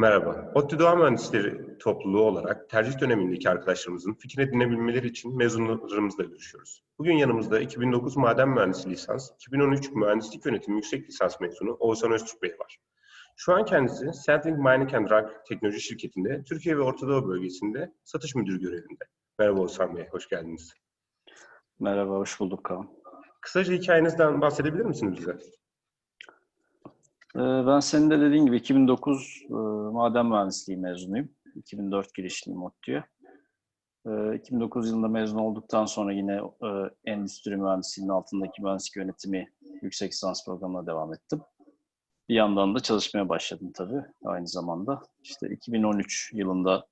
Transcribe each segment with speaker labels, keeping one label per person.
Speaker 1: Merhaba. ODTÜ Doğa Mühendisleri topluluğu olarak tercih dönemindeki arkadaşlarımızın fikrini dinleyebilmeleri için mezunlarımızla görüşüyoruz. Bugün yanımızda 2009 Maden Mühendisi lisans, 2013 Mühendislik Yönetimi yüksek lisans mezunu Oğuzhan Öztürk Bey var. Şu an kendisi Centring Mining and Rock teknoloji şirketinde Türkiye ve Orta Doğu bölgesinde satış müdürü görevinde. Merhaba Oğuzhan Bey, hoş geldiniz.
Speaker 2: Merhaba, hoş bulduk Kaan.
Speaker 1: Kısaca hikayenizden bahsedebilir misiniz bize?
Speaker 2: Ee, Ben senin de dediğin gibi 2009 e, maden mühendisliği mezunuyum. 2004 girişliyim ODTÜ'ye. Ee, 2009 yılında mezun olduktan sonra yine e, endüstri mühendisliğinin altındaki mühendislik yönetimi yüksek lisans programına devam ettim. Bir yandan da çalışmaya başladım tabii aynı zamanda. İşte 2013 yılında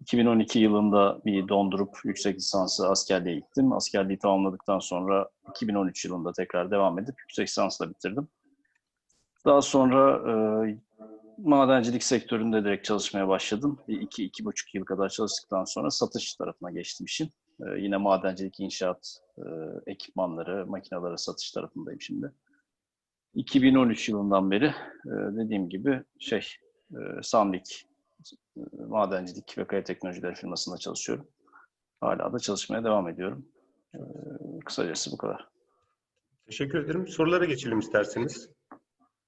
Speaker 2: 2012 yılında bir dondurup yüksek lisansı askerliğe gittim. Askerliği tamamladıktan sonra 2013 yılında tekrar devam edip yüksek lisansla bitirdim. Daha sonra e, madencilik sektöründe direkt çalışmaya başladım. Bir iki, iki buçuk yıl kadar çalıştıktan sonra satış tarafına geçtim işin. E, yine madencilik, inşaat, e, ekipmanları, makineleri satış tarafındayım şimdi. 2013 yılından beri e, dediğim gibi şey, e, Samlik e, Madencilik ve Kaya Teknolojileri firmasında çalışıyorum. Hala da çalışmaya devam ediyorum. E, kısacası bu kadar.
Speaker 1: Teşekkür ederim. Sorulara geçelim isterseniz.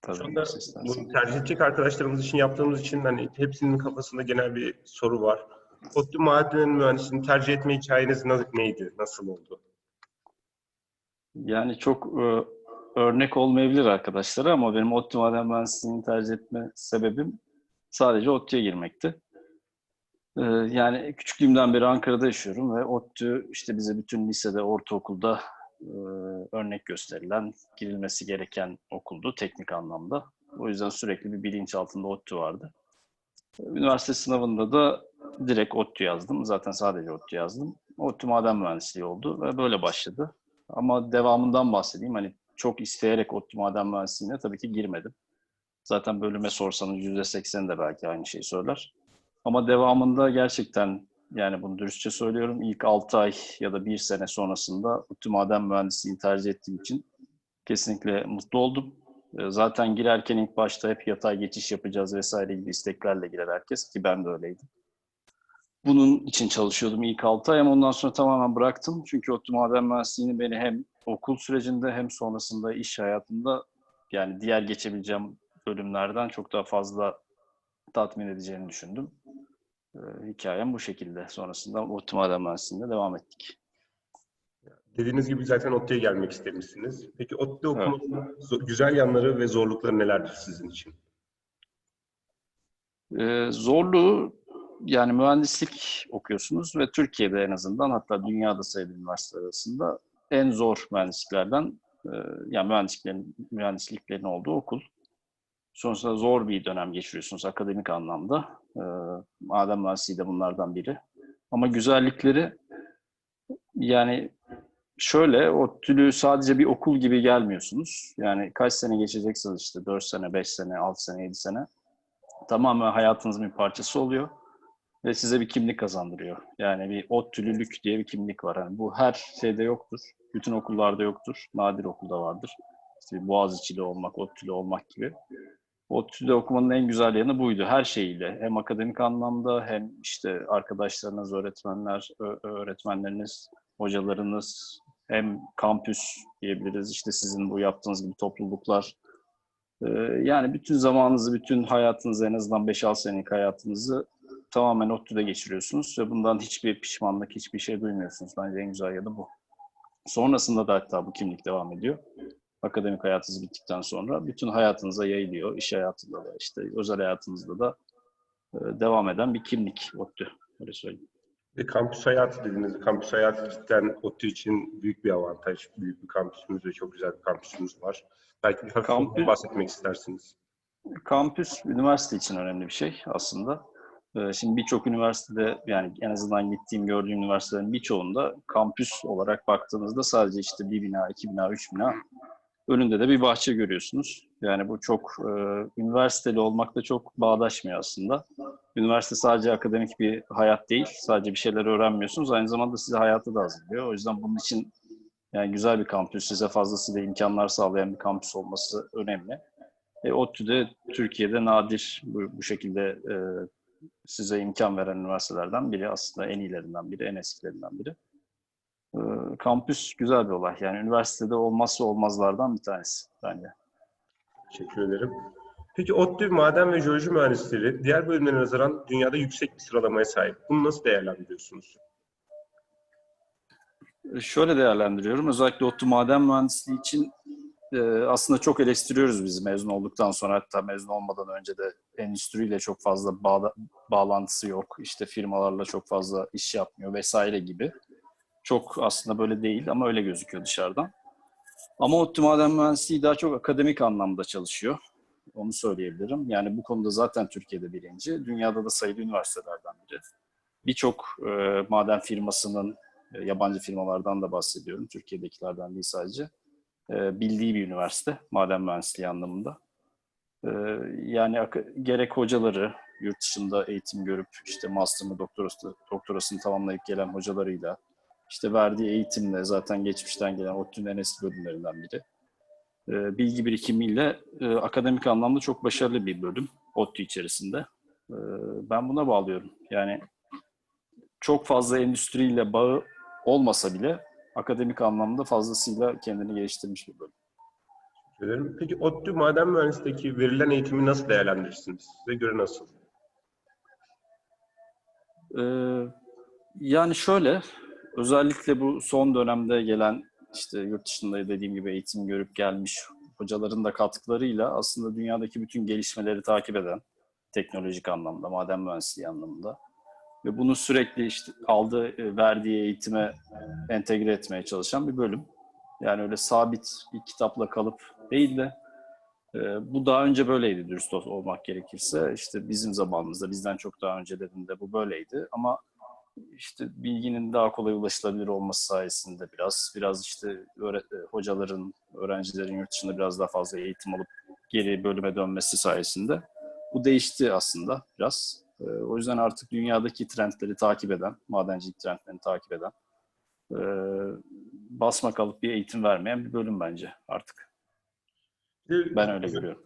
Speaker 2: Tabii,
Speaker 1: Şu anda bunu tercih edecek arkadaşlarımız için yaptığımız için hani hepsinin kafasında genel bir soru var. ODTÜ Maden Mühendisliğini tercih etme hikayeniz neydi? Nasıl oldu?
Speaker 2: Yani çok e, örnek olmayabilir arkadaşlara ama benim ODTÜ Maden Mühendisliğini tercih etme sebebim sadece ODTÜ'ye girmekti. E, yani küçüklüğümden beri Ankara'da yaşıyorum ve ODTÜ işte bize bütün lisede, ortaokulda örnek gösterilen, girilmesi gereken okuldu teknik anlamda. O yüzden sürekli bir bilinç altında ODTÜ vardı. Üniversite sınavında da direkt ODTÜ yazdım. Zaten sadece ODTÜ yazdım. ODTÜ Maden Mühendisliği oldu ve böyle başladı. Ama devamından bahsedeyim. Hani çok isteyerek ODTÜ Maden Mühendisliğine tabii ki girmedim. Zaten bölüme sorsanız %80 de belki aynı şeyi söyler. Ama devamında gerçekten yani bunu dürüstçe söylüyorum. ilk 6 ay ya da 1 sene sonrasında ODTÜ Maden Mühendisliğini tercih ettiğim için kesinlikle mutlu oldum. E, Zaten girerken ilk başta hep yatay geçiş yapacağız vesaire gibi isteklerle girer herkes ki ben de öyleydim. Bunun için çalışıyordum ilk 6 ay ama ondan sonra tamamen bıraktım. Çünkü ODTÜ Maden Mühendisliğini beni hem okul sürecinde hem sonrasında iş hayatında yani diğer geçebileceğim bölümlerden çok daha fazla tatmin edeceğini düşündüm. Ee, hikayem bu şekilde. Sonrasında Maden Mühendisliği'nde devam ettik.
Speaker 1: Dediğiniz gibi zaten ODTÜ'ye gelmek istemişsiniz. Peki ODTÜ okumanın zo- güzel yanları ve zorlukları nelerdir sizin için?
Speaker 2: Ee, zorluğu yani mühendislik okuyorsunuz ve Türkiye'de en azından hatta dünyada sayılı üniversiteler arasında en zor mühendisliklerden e, yani mühendisliklerin, mühendisliklerin olduğu okul. Sonrasında zor bir dönem geçiriyorsunuz akademik anlamda. E, maden mühendisliği de bunlardan biri. Ama güzellikleri yani şöyle ODTÜ'lü sadece bir okul gibi gelmiyorsunuz. Yani kaç sene geçeceksiniz işte 4 sene, 5 sene, 6 sene, 7 sene tamamen hayatınızın bir parçası oluyor ve size bir kimlik kazandırıyor. Yani bir ODTÜ'lülük diye bir kimlik var. Yani bu her şeyde yoktur. Bütün okullarda yoktur. Nadir okulda vardır. İşte bir Boğaziçi'li olmak, ODTÜ'lü olmak gibi. ODTÜ'de okumanın en güzel yanı buydu. Her şeyiyle. Hem akademik anlamda hem işte arkadaşlarınız, öğretmenler, öğretmenleriniz, hocalarınız, hem kampüs diyebiliriz. İşte sizin bu yaptığınız gibi topluluklar, ee, Yani bütün zamanınızı, bütün hayatınızı en azından 5-6 senelik hayatınızı tamamen ODTÜ'de geçiriyorsunuz ve bundan hiçbir pişmanlık, hiçbir şey duymuyorsunuz. Bence en güzel yanı bu. Sonrasında da hatta bu kimlik devam ediyor. Akademik hayatınız bittikten sonra bütün hayatınıza yayılıyor. İş hayatında da işte özel hayatınızda da e, devam eden bir kimlik ODTÜ. Öyle söyleyeyim.
Speaker 1: Ve kampüs hayatı dediniz. Kampüs hayatı cidden ODTÜ için büyük bir avantaj. Büyük bir kampüsümüz ve çok güzel bir kampüsümüz var. Belki bir hafif
Speaker 2: Kampüs-
Speaker 1: bahsetmek istersiniz.
Speaker 2: Kampüs üniversite için önemli bir şey aslında. Ee, Şimdi birçok üniversitede yani en azından gittiğim gördüğüm üniversitelerin birçoğunda kampüs olarak baktığınızda sadece işte bir bina, iki bina, üç bina önünde de bir bahçe görüyorsunuz. Yani bu çok e, üniversiteli olmakla çok bağdaşmıyor aslında. Üniversite sadece akademik bir hayat değil, sadece bir şeyler öğrenmiyorsunuz. Aynı zamanda size hayatı da hazırlıyor. O yüzden bunun için yani güzel bir kampüs, size fazlasıyla imkanlar sağlayan bir kampüs olması önemli. E, ODTÜ'de Türkiye'de nadir bu, bu şekilde e, size imkan veren üniversitelerden biri. Aslında en iyilerinden biri, en eskilerinden biri. E, kampüs güzel bir olay. Yani üniversitede olmazsa olmazlardan bir tanesi bence.
Speaker 1: Teşekkür ederim. Peki ODTÜ Maden ve Jeoloji Mühendisleri diğer bölümlere nazaran dünyada yüksek bir sıralamaya sahip. Bunu nasıl değerlendiriyorsunuz?
Speaker 2: E, Şöyle değerlendiriyorum. Özellikle ODTÜ maden mühendisliği için e, aslında çok eleştiriyoruz biz mezun olduktan sonra hatta mezun olmadan önce de endüstriyle çok fazla bağla- bağlantısı yok. İşte firmalarla çok fazla iş yapmıyor vesaire gibi. Çok aslında böyle değil ama öyle gözüküyor dışarıdan. Ama ODTÜ maden mühendisliği daha çok akademik anlamda çalışıyor. Onu söyleyebilirim. Yani bu konuda zaten Türkiye'de birinci. Dünyada da sayılı üniversitelerden biri. Birçok e, maden firmasının e, yabancı firmalardan da bahsediyorum. Türkiye'dekilerden değil sadece. E, bildiği bir üniversite maden mühendisliği anlamında. E, yani gerek hocaları yurt dışında eğitim görüp işte master'ını doktorası, doktorasını tamamlayıp gelen hocalarıyla işte verdiği eğitimle zaten geçmişten gelen ODTÜ'nün en eski bölümlerinden biri. E, bilgi birikimiyle e, akademik anlamda çok başarılı bir bölüm ODTÜ içerisinde. E, ben buna bağlıyorum. Yani çok fazla endüstriyle bağı olmasa bile akademik anlamda fazlasıyla kendini geliştirmiş bir bölüm.
Speaker 1: Ederim. Peki ODTÜ Maden Mühendisliğindeki verilen eğitimi nasıl değerlendirirsiniz? Size göre nasıl?
Speaker 2: Ee, yani şöyle, özellikle bu son dönemde gelen işte yurt dışında dediğim gibi eğitim görüp gelmiş hocaların da katkılarıyla aslında dünyadaki bütün gelişmeleri takip eden teknolojik anlamda, maden mühendisliği anlamında ve bunu sürekli işte aldığı, e, verdiği eğitime entegre etmeye çalışan bir bölüm. Yani öyle sabit bir kitapla kalıp değil de e, bu daha önce böyleydi dürüst ol- olmak gerekirse. İşte bizim zamanımızda, bizden çok daha öncelerinde bu böyleydi. Ama işte bilginin daha kolay ulaşılabilir olması sayesinde biraz, biraz işte e, hocaların, öğrencilerin yurt dışında biraz daha fazla eğitim alıp geri bölüme dönmesi sayesinde bu değişti aslında biraz. E, O yüzden artık dünyadaki trendleri takip eden, madencilik trendlerini takip eden, e, basma kalıp bir eğitim vermeyen bir bölüm bence artık. Ben öyle görüyorum.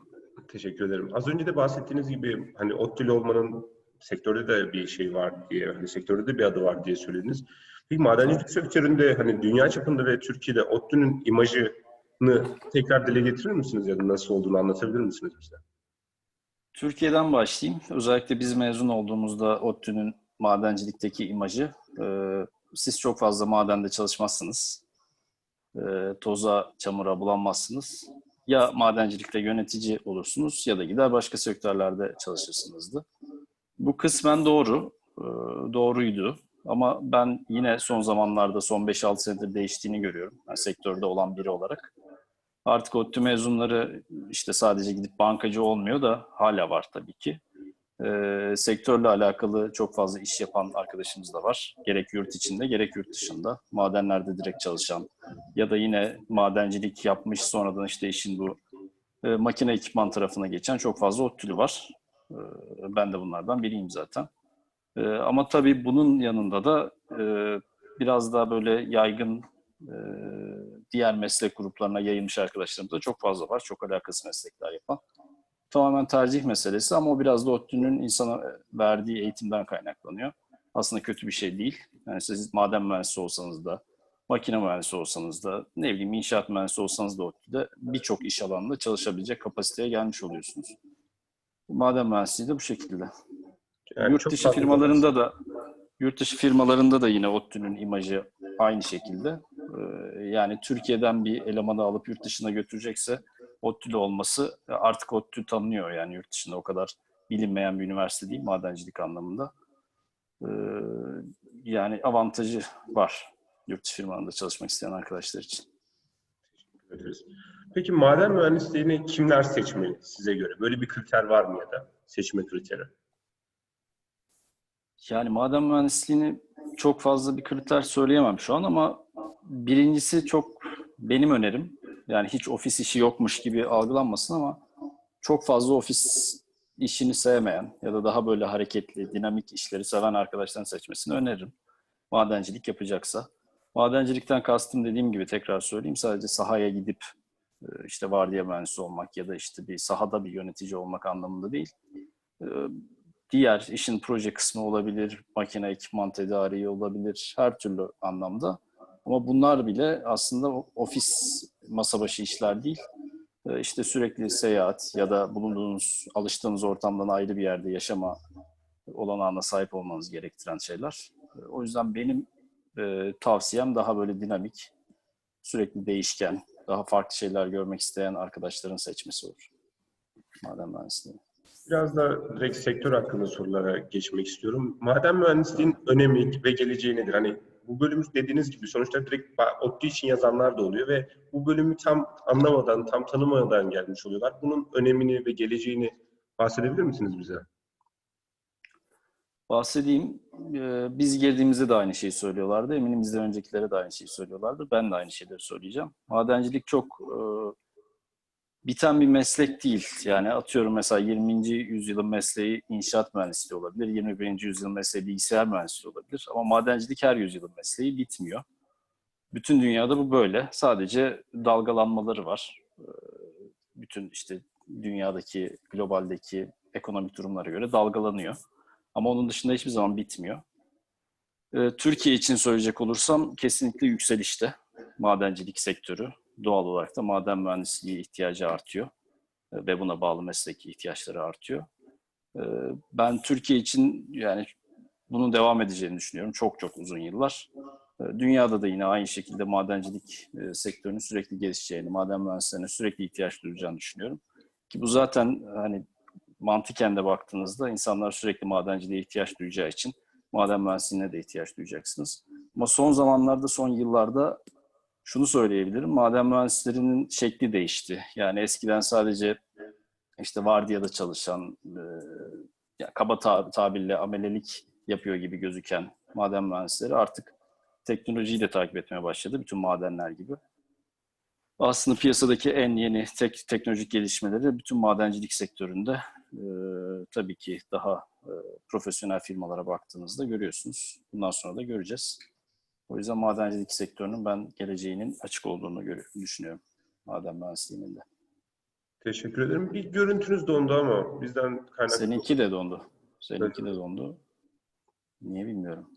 Speaker 1: Teşekkür ederim. Az önce de bahsettiğiniz gibi hani ODTÜ'lü olmanın sektörde de bir şey var diye, hani sektörde de bir adı var diye söylediniz. Peki madencilik sektöründe hani dünya çapında ve Türkiye'de ODTÜ'nün imajını tekrar dile getirir misiniz ya da nasıl olduğunu anlatabilir misiniz bize?
Speaker 2: Türkiye'den başlayayım. Özellikle biz mezun olduğumuzda ODTÜ'nün madencilikteki imajı, e, siz çok fazla madende çalışmazsınız. E, toza, çamura bulanmazsınız. Ya madencilikte yönetici olursunuz ya da gider başka sektörlerde çalışırsınızdı. Bu kısmen doğru, e, doğruydu. Ama ben yine son zamanlarda, son 5-6 senedir değiştiğini görüyorum. Yani sektörde olan biri olarak. Artık ODTÜ mezunları işte sadece gidip bankacı olmuyor da hala var tabii ki. Ee, sektörle alakalı çok fazla iş yapan arkadaşımız da var. Gerek yurt içinde gerek yurt dışında. Madenlerde direkt çalışan ya da yine madencilik yapmış sonradan işte işin bu e, makine ekipman tarafına geçen çok fazla ODTÜ'lü var. Ee, ben de bunlardan biriyim zaten. Ee, ama tabii bunun yanında da e, biraz daha böyle yaygın e, diğer meslek gruplarına yayılmış arkadaşlarımız da çok fazla var. Çok alakasız meslekler yapan. Tamamen tercih meselesi ama o biraz da ODTÜ'nün insana verdiği eğitimden kaynaklanıyor. Aslında kötü bir şey değil. Yani siz maden mühendisi olsanız da, makine mühendisi olsanız da, ne bileyim inşaat mühendisi olsanız da ODTÜ'de birçok iş alanında çalışabilecek kapasiteye gelmiş oluyorsunuz. Maden mühendisliği de bu şekilde.
Speaker 1: Yani
Speaker 2: yurt dışı firmalarında da yurt dışı firmalarında da yine ODTÜ'nün imajı aynı şekilde. Ee, yani Türkiye'den bir elemanı alıp yurt dışına götürecekse ODTÜ'lü olması e, artık ODTÜ tanınıyor yani yurt dışında o kadar bilinmeyen bir üniversite değil madencilik anlamında. Ee, yani avantajı var yurt dışı firmalarında çalışmak isteyen arkadaşlar için.
Speaker 1: ederiz. Peki maden mühendisliğini kimler seçmeli size göre? Böyle bir kriter var mı ya da seçme kriteri?
Speaker 2: Yani maden mühendisliğini çok fazla bir kriter söyleyemem şu an ama birincisi çok benim önerim. Yani hiç ofis işi yokmuş gibi algılanmasın ama çok fazla ofis işini sevmeyen ya da daha böyle hareketli, dinamik işleri seven arkadaşların seçmesini öneririm. Madencilik yapacaksa. Madencilikten kastım dediğim gibi tekrar söyleyeyim sadece sahaya gidip işte vardiya mühendisi olmak ya da işte bir sahada bir yönetici olmak anlamında değil. E, Diğer işin proje kısmı olabilir, makine ekipman tedariği olabilir, her türlü anlamda. Ama bunlar bile aslında ofis masa başı işler değil. E, İşte sürekli seyahat ya da bulunduğunuz, alıştığınız ortamdan ayrı bir yerde yaşama olanağına sahip olmanız gerektiren şeyler. O yüzden benim e, tavsiyem daha böyle dinamik, sürekli değişken, daha farklı şeyler görmek isteyen arkadaşların seçmesi olur. Maden mühendisliği.
Speaker 1: Biraz da direkt sektör hakkında sorulara geçmek istiyorum. Maden mühendisliğinin önemi ve geleceği nedir? Hani bu bölümü dediğiniz gibi sonuçta direkt ODTÜ için yazanlar da oluyor ve bu bölümü tam anlamadan, tam tanımadan gelmiş oluyorlar. Bunun önemini ve geleceğini bahsedebilir misiniz bize?
Speaker 2: Bahsedeyim. Ee, Biz girdiğimizde de aynı şeyi söylüyorlardı. Eminim bizden öncekilere de aynı şeyi söylüyorlardı. Ben de aynı şeyleri söyleyeceğim. Madencilik çok e, biten bir meslek değil. Yani atıyorum mesela 20. yüzyılın mesleği inşaat mühendisliği olabilir. 21. yüzyılın mesleği bilgisayar mühendisliği olabilir. Ama madencilik her yüzyılın mesleği bitmiyor. Bütün dünyada bu böyle. Sadece dalgalanmaları var. Ee, Bütün işte dünyadaki, globaldeki ekonomik durumlara göre dalgalanıyor. Ama onun dışında hiçbir zaman bitmiyor. Ee, Türkiye için söyleyecek olursam kesinlikle yükselişte madencilik sektörü. Doğal olarak da maden mühendisliği ihtiyacı artıyor Ee, ve buna bağlı mesleki ihtiyaçları artıyor. Ee, Ben Türkiye için yani bunun devam edeceğini düşünüyorum çok çok uzun yıllar. Dünyada da yine aynı şekilde madencilik e, sektörünün sürekli gelişeceğini, maden mühendislerine sürekli ihtiyaç duyacağını düşünüyorum. Ki bu zaten hani mantıken de baktığınızda insanlar sürekli madenciliğe ihtiyaç duyacağı için maden mühendisliğine de ihtiyaç duyacaksınız. Ama son zamanlarda, son yıllarda şunu söyleyebilirim. Maden mühendislerinin şekli değişti. Yani eskiden sadece işte vardiyada çalışan, e, ya kaba ta- tabirle amelelik yapıyor gibi gözüken maden mühendisleri artık teknolojiyi de takip etmeye başladı. Bütün madenler gibi. Aslında piyasadaki en yeni tek, teknolojik gelişmeleri bütün madencilik sektöründe e, tabii ki daha e, profesyonel firmalara baktığınızda görüyorsunuz. Bundan sonra da göreceğiz. O yüzden madencilik sektörünün ben geleceğinin açık olduğunu görü- düşünüyorum. Maden mühendisliğinin de.
Speaker 1: Teşekkür ederim. Bir görüntünüz dondu ama bizden kaynaklı.
Speaker 2: Seninki de dondu. Seninki de dondu. Niye bilmiyorum.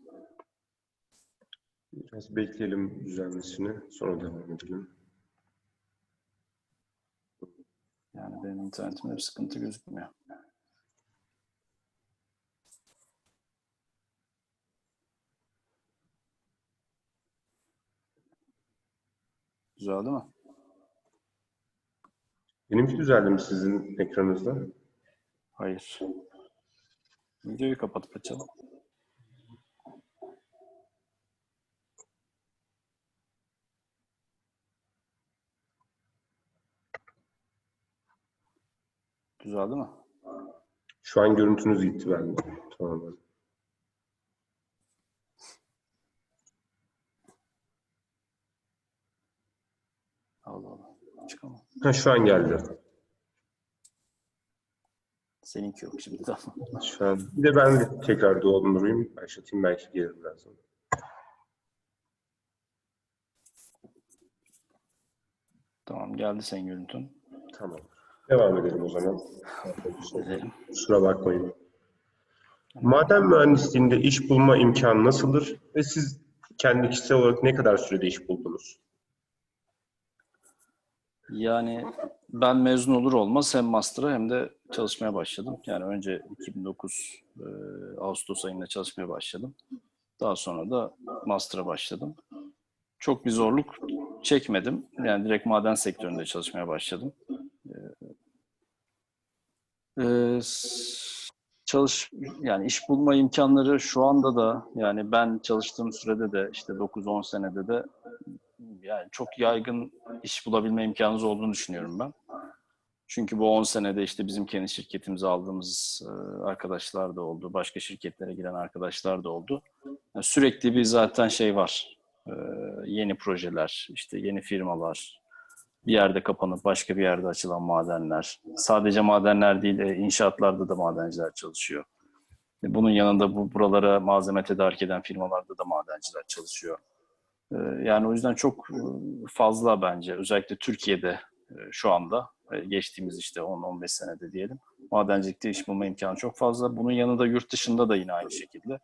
Speaker 1: Biraz bekleyelim düzelmesini. Sonra devam edelim.
Speaker 2: Yani benim internetimde bir sıkıntı gözükmüyor. Güzel değil mi?
Speaker 1: Benimki düzeldi mi sizin ekranınızda?
Speaker 2: Hayır. Videoyu kapatıp açalım. Güzel değil mi?
Speaker 1: Şu an görüntünüz gitti bende. Tamamen.
Speaker 2: Allah Allah. Çıkamam.
Speaker 1: Ha, şu an geldi.
Speaker 2: Seninki yok şimdi tamam.
Speaker 1: Şu an. Bir de ben de tekrar doldurayım. Başlatayım belki gelir birazdan.
Speaker 2: Tamam geldi senin görüntün.
Speaker 1: Tamam. Devam edelim o zaman.
Speaker 2: Edelim.
Speaker 1: Kusura bakmayın. Maden mühendisliğinde iş bulma imkanı nasıldır ve siz kendi kişisel olarak ne kadar sürede iş buldunuz?
Speaker 2: Yani ben mezun olur olmaz hem master'a hem de çalışmaya başladım. Yani önce 2009 e, Ağustos ayında çalışmaya başladım. Daha sonra da master'a başladım. Çok bir zorluk çekmedim. Yani direkt maden sektöründe çalışmaya başladım. Ee, çalış yani iş bulma imkanları şu anda da yani ben çalıştığım sürede de işte 9-10 senede de yani çok yaygın iş bulabilme imkanınız olduğunu düşünüyorum ben. Çünkü bu 10 senede işte bizim kendi şirketimize aldığımız e, arkadaşlar da oldu. Başka şirketlere giren arkadaşlar da oldu. Yani sürekli bir zaten şey var. E, yeni projeler, işte yeni firmalar, bir yerde kapanıp başka bir yerde açılan madenler. Sadece madenler değil, e, inşaatlarda da madenciler çalışıyor. E, Bunun yanında bu buralara malzeme tedarik eden firmalarda da madenciler çalışıyor. E, Yani o yüzden çok fazla bence özellikle Türkiye'de şu anda geçtiğimiz işte 10-15 senede diyelim. Madencilikte iş bulma imkanı çok fazla. Bunun yanında yurt dışında da yine aynı şekilde.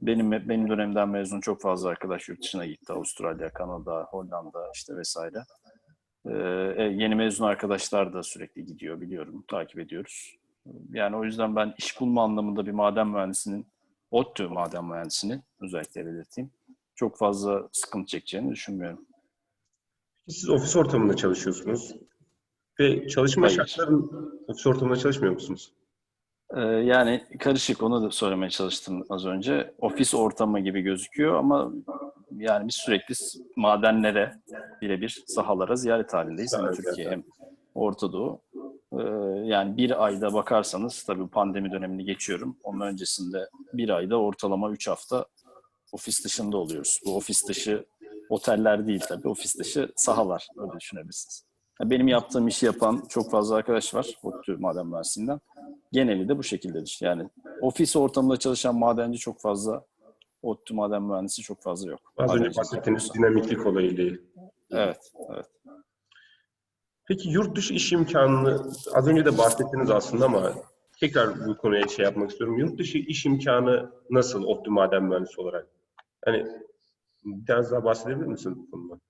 Speaker 2: Benim benim dönemden mezun çok fazla arkadaş yurt dışına gitti. Avustralya, Kanada, Hollanda işte vesaire. Ee, e, yeni mezun arkadaşlar da sürekli gidiyor biliyorum, takip ediyoruz. Yani o yüzden ben iş bulma anlamında bir maden mühendisinin, ODTÜ maden mühendisinin özellikle belirteyim, çok fazla sıkıntı çekeceğini düşünmüyorum.
Speaker 1: Siz ofis ortamında çalışıyorsunuz ve çalışma
Speaker 2: Hayır.
Speaker 1: şartların ofis ortamında çalışmıyor musunuz?
Speaker 2: Ee, yani karışık onu da söylemeye çalıştım az önce. Ofis ortamı gibi gözüküyor ama yani biz sürekli madenlere birebir sahalara ziyaret halindeyiz. Hem Türkiye hem Orta Doğu. Ee, yani bir ayda bakarsanız tabii pandemi dönemini geçiyorum. Onun öncesinde bir ayda ortalama 3 hafta ofis dışında oluyoruz. Bu ofis dışı oteller değil tabii. Ofis dışı sahalar öyle düşünebilirsiniz. Benim yaptığım işi yapan çok fazla arkadaş var. ODTÜ Maden Mühendisliğinden. Geneli de bu şekildedir. Yani ofis ortamında çalışan madenci çok fazla, ODTÜ maden mühendisi çok fazla yok.
Speaker 1: Az önce bahsettiğiniz dinamiklik olayıyla.
Speaker 2: Evet, evet.
Speaker 1: Peki yurt dışı iş imkanını az önce de bahsettiniz aslında ama tekrar bu konuya şey yapmak istiyorum. Yurt dışı iş imkanı nasıl ODTÜ maden mühendisi olarak? Hani biraz daha bahsedebilir misiniz bu konuda?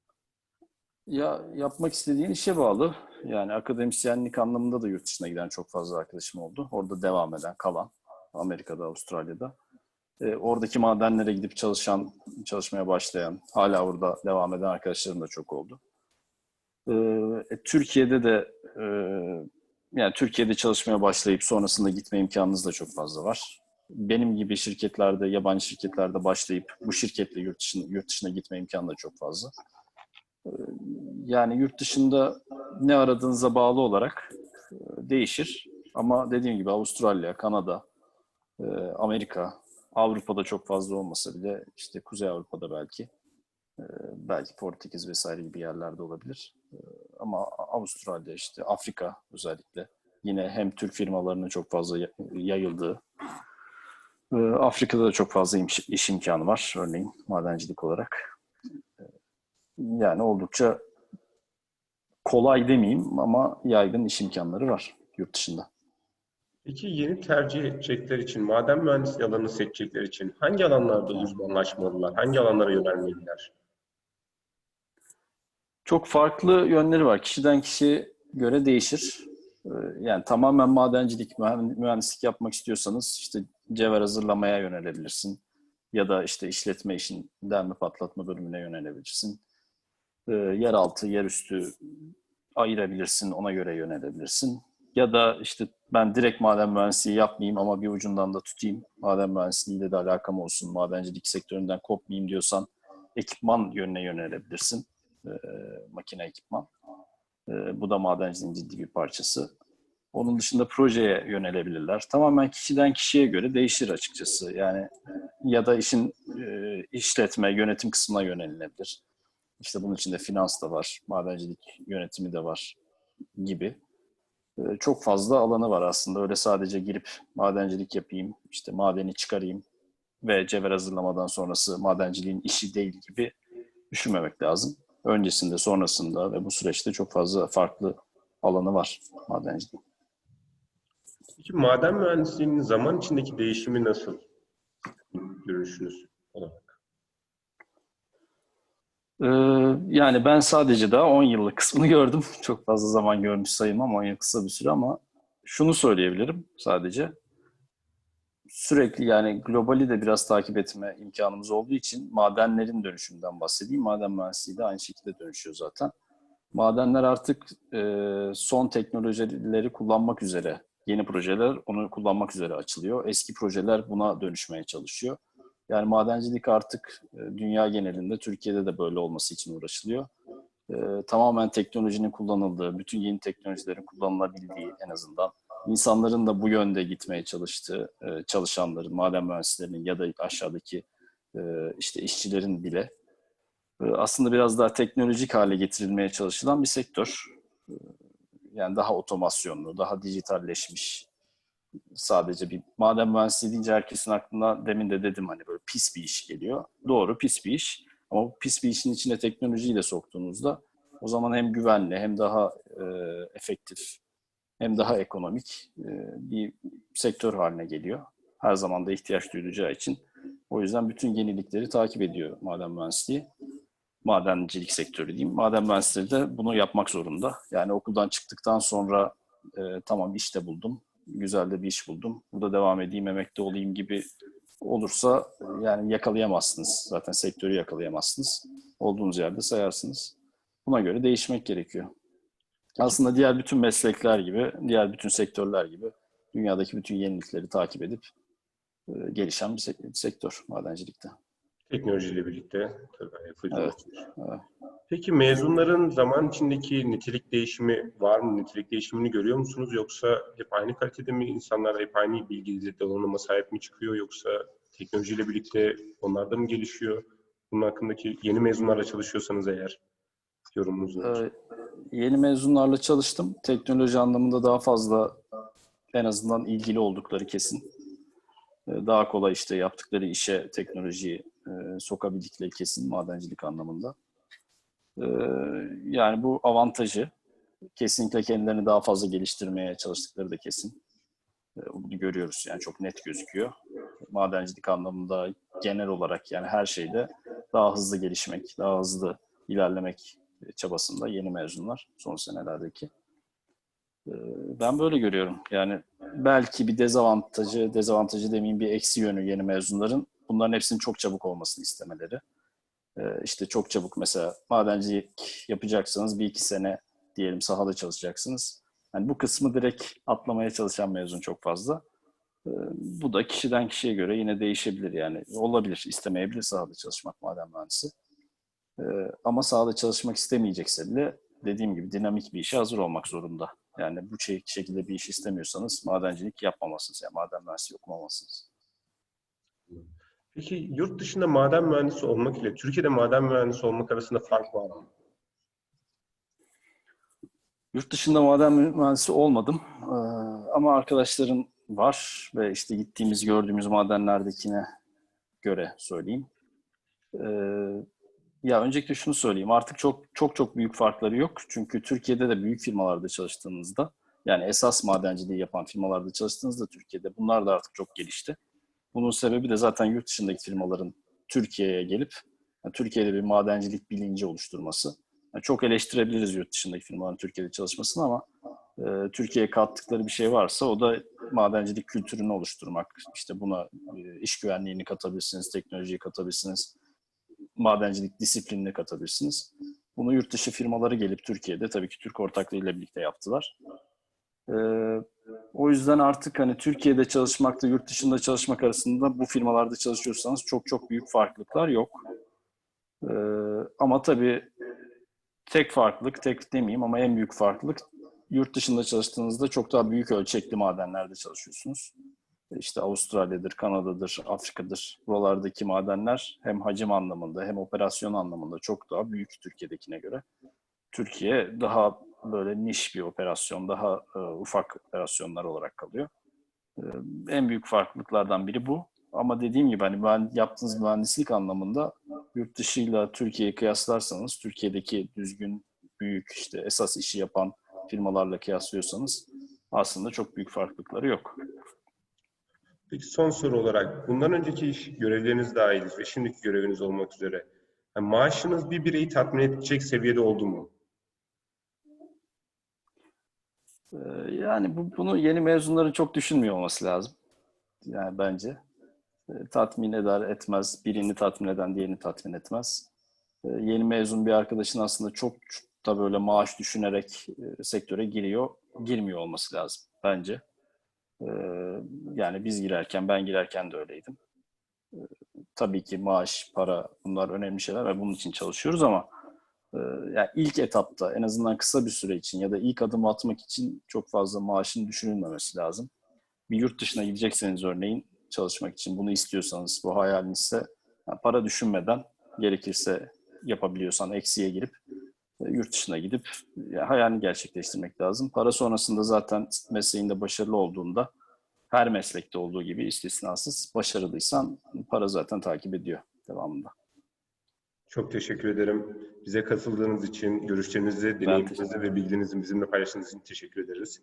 Speaker 2: Ya yapmak istediğin işe bağlı. Yani akademisyenlik anlamında da yurt dışına giden çok fazla arkadaşım oldu. Orada devam eden, kalan. Amerika'da, Avustralya'da. E, oradaki madenlere gidip çalışan, çalışmaya başlayan, hala orada devam eden arkadaşlarım da çok oldu. E, e, Türkiye'de de e, yani Türkiye'de çalışmaya başlayıp sonrasında gitme imkanınız da çok fazla var. Benim gibi şirketlerde, yabancı şirketlerde başlayıp bu şirketle yurt dışına, yurt dışına gitme imkanı da çok fazla. Yani yurt dışında ne aradığınıza bağlı olarak e, değişir. Ama dediğim gibi Avustralya, Kanada, e, Amerika, Avrupa'da çok fazla olmasa bile işte Kuzey Avrupa'da belki, e, belki Portekiz vesaire gibi yerlerde olabilir. E, Ama Avustralya işte Afrika özellikle yine hem Türk firmalarının çok fazla ya- yayıldığı, e, Afrika'da da çok fazla iş imkanı var örneğin madencilik olarak. Yani oldukça kolay demeyeyim ama yaygın iş imkanları var yurt dışında.
Speaker 1: Peki yeni tercih edecekler için, maden mühendisliği alanını seçecekler için hangi alanlarda uzmanlaşmalılar? Hangi alanlara yönelmeliler?
Speaker 2: Çok farklı yönleri var. Kişiden kişiye göre değişir. Ee, Yani tamamen madencilik, mühen- mühendislik yapmak istiyorsanız işte cevher hazırlamaya yönelebilirsin. Ya da işte işletme işin derme patlatma bölümüne yönelebilirsin. Ee, Yeraltı, yerüstü ayırabilirsin, ona göre yönelebilirsin. Ya da işte ben direkt maden mühendisliği yapmayayım ama bir ucundan da tutayım. Maden mühendisliğiyle de alakam olsun, madencilik sektöründen kopmayayım diyorsan ekipman yönüne yönelebilirsin. Ee, makine ekipman. Ee, bu da madenciliğin ciddi bir parçası. Onun dışında projeye yönelebilirler. Tamamen kişiden kişiye göre değişir açıkçası. Yani ya da işin e, işletme, yönetim kısmına yönelilebilir. İşte bunun içinde finans da var, madencilik yönetimi de var gibi. Ee, Çok fazla alanı var aslında. Öyle sadece girip madencilik yapayım, işte madeni çıkarayım ve cevher hazırlamadan sonrası madenciliğin işi değil gibi düşünmemek lazım. Öncesinde, sonrasında ve bu süreçte çok fazla farklı alanı var madenciliğin.
Speaker 1: Peki maden mühendisliğinin zaman içindeki değişimi nasıl? Görüşünüz olarak.
Speaker 2: Ee, yani ben sadece daha 10 yıllık kısmını gördüm. Çok fazla zaman görmüş sayılmam 10 yıl kısa bir süre ama şunu söyleyebilirim sadece. Sürekli yani globali de biraz takip etme imkanımız olduğu için madenlerin dönüşümünden bahsedeyim. Maden mühendisliği de aynı şekilde dönüşüyor zaten. Madenler artık e, son teknolojileri kullanmak üzere, yeni projeler onu kullanmak üzere açılıyor. Eski projeler buna dönüşmeye çalışıyor. Yani madencilik artık e, dünya genelinde, Türkiye'de de böyle olması için uğraşılıyor. E, tamamen teknolojinin kullanıldığı, bütün yeni teknolojilerin kullanılabildiği en azından, insanların da bu yönde gitmeye çalıştığı, e, çalışanların, maden mühendislerinin ya da aşağıdaki e, işte işçilerin bile e, aslında biraz daha teknolojik hale getirilmeye çalışılan bir sektör. E, Yani daha otomasyonlu, daha dijitalleşmiş, sadece bir maden mühendisliği deyince herkesin aklına demin de dedim hani böyle pis bir iş geliyor. Doğru pis bir iş ama bu pis bir işin içine teknolojiyi de soktuğunuzda o zaman hem güvenli hem daha e, efektif hem daha ekonomik e, bir sektör haline geliyor. Her zaman da ihtiyaç duyulacağı için. O yüzden bütün yenilikleri takip ediyor maden mühendisliği. Madencilik sektörü diyeyim. Maden mühendisleri de bunu yapmak zorunda. Yani okuldan çıktıktan sonra e, tamam işte buldum, güzel de bir iş buldum. Burada devam edeyim, emekli olayım gibi olursa yani yakalayamazsınız. Zaten sektörü yakalayamazsınız. Olduğunuz yerde sayarsınız. Buna göre değişmek gerekiyor. Aslında diğer bütün meslekler gibi, diğer bütün sektörler gibi dünyadaki bütün yenilikleri takip edip e, gelişen bir sek- sektör madencilikte.
Speaker 1: Teknolojiyle birlikte tabii
Speaker 2: Evet, evet.
Speaker 1: Peki mezunların zaman içindeki nitelik değişimi var mı? Nitelik değişimini görüyor musunuz? Yoksa hep aynı kalitede mi insanlar hep aynı bilgi donanıma sahip mi çıkıyor? Yoksa teknolojiyle birlikte onlar da mı gelişiyor? Bunun hakkındaki yeni mezunlarla çalışıyorsanız eğer yorumunuz nedir?
Speaker 2: Ee, yeni mezunlarla çalıştım. Teknoloji anlamında daha fazla en azından ilgili oldukları kesin. Ee, Daha kolay işte yaptıkları işe teknolojiyi e, sokabildikleri kesin madencilik anlamında. Ee, Yani bu avantajı. Kesinlikle kendilerini daha fazla geliştirmeye çalıştıkları da kesin. Ee, Bunu görüyoruz yani çok net gözüküyor. Madencilik anlamında genel olarak yani her şeyde daha hızlı gelişmek, daha hızlı ilerlemek çabasında yeni mezunlar son senelerdeki. Ee, Ben böyle görüyorum. Yani belki bir dezavantajı, dezavantajı demeyeyim bir eksi yönü yeni mezunların bunların hepsinin çok çabuk olmasını istemeleri. Ee, İşte çok çabuk mesela madencilik yapacaksanız bir iki sene diyelim sahada çalışacaksınız. Yani bu kısmı direkt atlamaya çalışan mezun çok fazla. Ee, Bu da kişiden kişiye göre yine değişebilir yani. Olabilir, istemeyebilir sahada çalışmak maden mühendisi. Ee, Ama sahada çalışmak istemeyecekse bile dediğim gibi dinamik bir işe hazır olmak zorunda. Yani bu şey- şekilde bir iş istemiyorsanız madencilik yapmamalısınız. Yani maden mühendisliği okumamalısınız.
Speaker 1: Peki yurt dışında maden mühendisi olmak ile Türkiye'de maden mühendisi olmak arasında fark var mı?
Speaker 2: Yurt dışında maden mühendisi olmadım. Ee, Ama arkadaşlarım var ve işte gittiğimiz, gördüğümüz madenlerdekine göre söyleyeyim. Ee, Ya öncelikle şunu söyleyeyim. Artık çok çok çok büyük farkları yok. Çünkü Türkiye'de de büyük firmalarda çalıştığınızda yani esas madenciliği yapan firmalarda çalıştığınızda Türkiye'de bunlar da artık çok gelişti. Bunun sebebi de zaten yurt dışındaki firmaların Türkiye'ye gelip yani Türkiye'de bir madencilik bilinci oluşturması. Yani çok eleştirebiliriz yurt dışındaki firmaların Türkiye'de çalışmasını ama e, Türkiye'ye kattıkları bir şey varsa o da madencilik kültürünü oluşturmak. İşte buna e, iş güvenliğini katabilirsiniz, teknolojiyi katabilirsiniz, madencilik disiplinini katabilirsiniz. Bunu yurt dışı firmaları gelip Türkiye'de tabii ki Türk ortaklığıyla birlikte yaptılar. E, o yüzden artık hani Türkiye'de çalışmakla yurt dışında çalışmak arasında bu firmalarda çalışıyorsanız çok çok büyük farklılıklar yok. E, ama tabii tek farklılık, tek demeyeyim ama en büyük farklılık yurt dışında çalıştığınızda çok daha büyük ölçekli madenlerde çalışıyorsunuz. İşte Avustralya'dır, Kanada'dır, Afrika'dır. Buralardaki madenler hem hacim anlamında hem operasyon anlamında çok daha büyük Türkiye'dekine göre. Türkiye daha böyle niş bir operasyon, daha e, ufak operasyonlar olarak kalıyor. E, en büyük farklılıklardan biri bu. Ama dediğim gibi hani ben yaptığınız mühendislik anlamında yurt dışıyla Türkiye'yi kıyaslarsanız Türkiye'deki düzgün, büyük işte esas işi yapan firmalarla kıyaslıyorsanız aslında çok büyük farklılıkları yok.
Speaker 1: Peki son soru olarak bundan önceki iş görevleriniz dahil ve şimdiki göreviniz olmak üzere yani maaşınız bir bireyi tatmin edecek seviyede oldu mu?
Speaker 2: Ee, Yani bu, bunu yeni mezunların çok düşünmüyor olması lazım. Yani bence. Ee, Tatmin eder etmez. Birini tatmin eden diğerini tatmin etmez. Ee, Yeni mezun bir arkadaşın aslında çok da böyle maaş düşünerek e, sektöre giriyor, girmiyor olması lazım bence. Ee, Yani biz girerken, ben girerken de öyleydim. Ee, Tabii ki maaş, para bunlar önemli şeyler ve bunun için çalışıyoruz ama yani ilk etapta en azından kısa bir süre için ya da ilk adım atmak için çok fazla maaşın düşünülmemesi lazım. Bir yurt dışına gidecekseniz örneğin çalışmak için bunu istiyorsanız, bu hayalinizse yani para düşünmeden gerekirse yapabiliyorsan eksiye girip e, yurt dışına gidip hayalini gerçekleştirmek lazım. Para sonrasında zaten mesleğinde başarılı olduğunda her meslekte olduğu gibi istisnasız başarılıysan para zaten takip ediyor devamında.
Speaker 1: Çok teşekkür ederim. Bize katıldığınız için, görüşlerinizi, deneyimlerinizi ve bilgilerinizi bizimle paylaştığınız için teşekkür ederiz.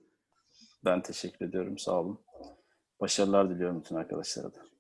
Speaker 2: Ben teşekkür ediyorum. Sağ olun. Başarılar diliyorum bütün arkadaşlara da.